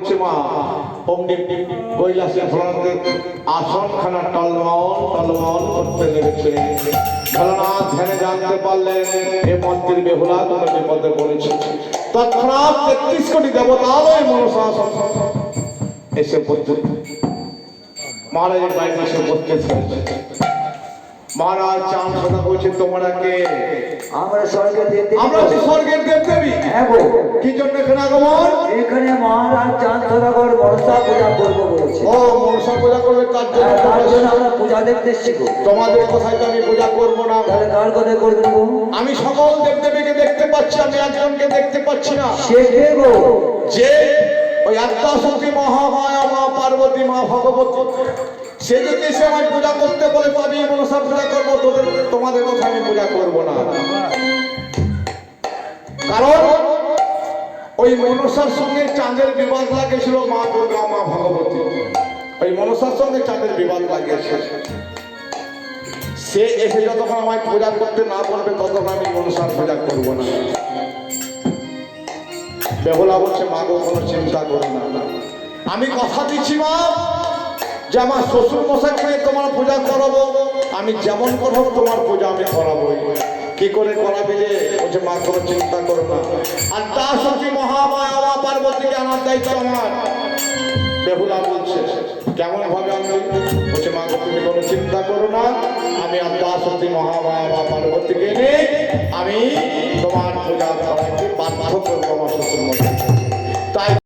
পড়েছে মা। অমনি কৈলাসে ভোলানাথের আসনখানা টলমল টলমল করতে লেগেছে। ভোলানাথ ধ্যানে জানতে পারলেন এ মন্ত্রী বেহুলা কোনো বিপদে পড়েছে। তৎক্ষণাৎ তেত্রিশ কোটি দেবতালয় মনসা এসে পড়তে মহারাজের বাড়িতে এসে পড়তে মহারাজ কথা বলছে তোমরা কে? আমরা স্বর্গের দেব দেবী হ্যাঁ গো। কি জন্য এখানে আগমন? এখানে পূজা করবে তার জন্য তার জন্য আমরা পূজা দেখতে এসছি। তোমাদের কোথায় তো আমি পূজা করব না? তাহলে কার কথা করবেন গো আমি সকল দেব দেবীকে দেখতে পাচ্ছি আমি একজনকে দেখতে পাচ্ছি না। সে কে গো? যে ওই আত্মাশক্তি মহামায়া মা পার্বতী মা ভগবতী। সে যদি এসে আমায় পূজা করতে বলে আমি মনসা পূজা করব তোদের তোমাদের কথা আমি পূজা করব না। কারণ ওই মনসার সঙ্গে চাঁদের বিবাদ লাগিয়েছিল মা দুর্গা মা ভগবতী। ওই মনসার সঙ্গে চাঁদের বিবাদ লাগিয়েছে। সে এসে যতক্ষণ আমায় পূজা করতে না পারবে ততক্ষণ আমি মনসার পূজা করব না। বেহুলা বলছে, মা কোনো চিন্তা করো না আমি কথা দিচ্ছি, মা, যে আমার শ্বশুর মশাইকে তোমার পূজা করাবো, আমি যেমন করব, তোমার পূজা আমি করাবো কি করে করাবি রে? বলছে, মা, কোনো চিন্তা করো না। আর তার সঙ্গে মহামায়া পার্বতীকে আনার দায়িত্ব আমার। বেহুলা বলছে, কেমন ভাবে আমি বলছে, মা, তুমি কোনো চিন্তা করো না, আমি আত্মা সত্যি মহামায়া পার্বতীকে নিয়ে আমি তোমার পূজা